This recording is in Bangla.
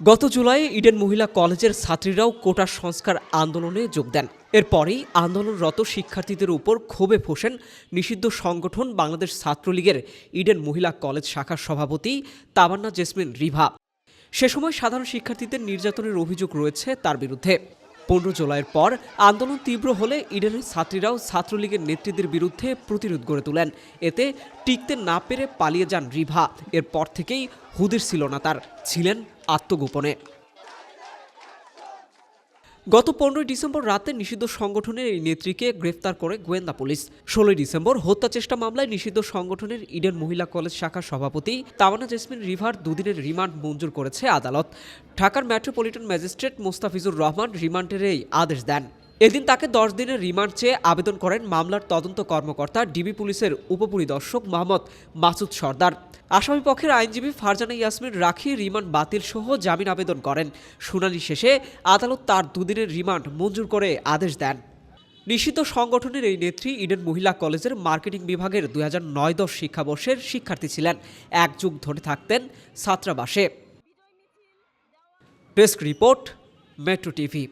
গত জুলাই ইডেন মহিলা কলেজের ছাত্রীরাও কোটা সংস্কার আন্দোলনে যোগ দেন। এরপরেই আন্দোলনরত শিক্ষার্থীদের উপর ক্ষোভে ফোসেন নিষিদ্ধ সংগঠন বাংলাদেশ ছাত্রলীগের ইডেন মহিলা কলেজ শাখার সভাপতি তাবান্না জেসমিন রিভা। সে সময় সাধারণ শিক্ষার্থীদের নির্যাতনের অভিযোগ রয়েছে তার বিরুদ্ধে। পনেরো জুলাইয়ের পর আন্দোলন তীব্র হলে ইডেনের ছাত্রীরাও ছাত্রলীগের নেতৃত্বের বিরুদ্ধে প্রতিরোধ গড়ে তোলেন। এতে টিকতে না পেরে পালিয়ে যান রিভা। এরপর থেকেই হুদির ছিল না তার, ছিলেন আত্মগোপনে। গত পনেরোই ডিসেম্বর রাতে নিষিদ্ধ সংগঠনের এই নেত্রীকে গ্রেফতার করে গোয়েন্দা পুলিশ। ষোলোই ডিসেম্বর হত্যা চেষ্টা মামলায় নিষিদ্ধ সংগঠনের ইডেন মহিলা কলেজ শাখার সভাপতি তামানা জেসমিন রিভার দুদিনের রিমান্ড মঞ্জুর করেছে আদালত। ঢাকার মেট্রোপলিটন ম্যাজিস্ট্রেট মোস্তাফিজুর রহমান রিমান্ডের এই আদেশ দেন। এদিন তাকে দশ দিনের রিমান্ড চেয়ে আবেদন করেন মামলার তদন্ত কর্মকর্তা, ডিবি পুলিশের উপপরিদর্শক মোহাম্মদ মাসুদ সর্দার। আসামি পক্ষের আইনজীবী ফারজানা ইয়াসমিন রাখি রিমান্ড বাতিল সহ জামিন আবেদন করেন। শুনানি শেষে আদালত তার দুদিনের রিমান্ড মঞ্জুর করে আদেশ দেন। নিষিদ্ধ সংগঠনের এই নেত্রী ইডেন মহিলা কলেজের মার্কেটিং বিভাগের দুই হাজার নয় দশ শিক্ষাবর্ষের শিক্ষার্থী ছিলেন। এক যুগ ধরে থাকতেন ছাত্রাবাসে। Desk report, Metro TV.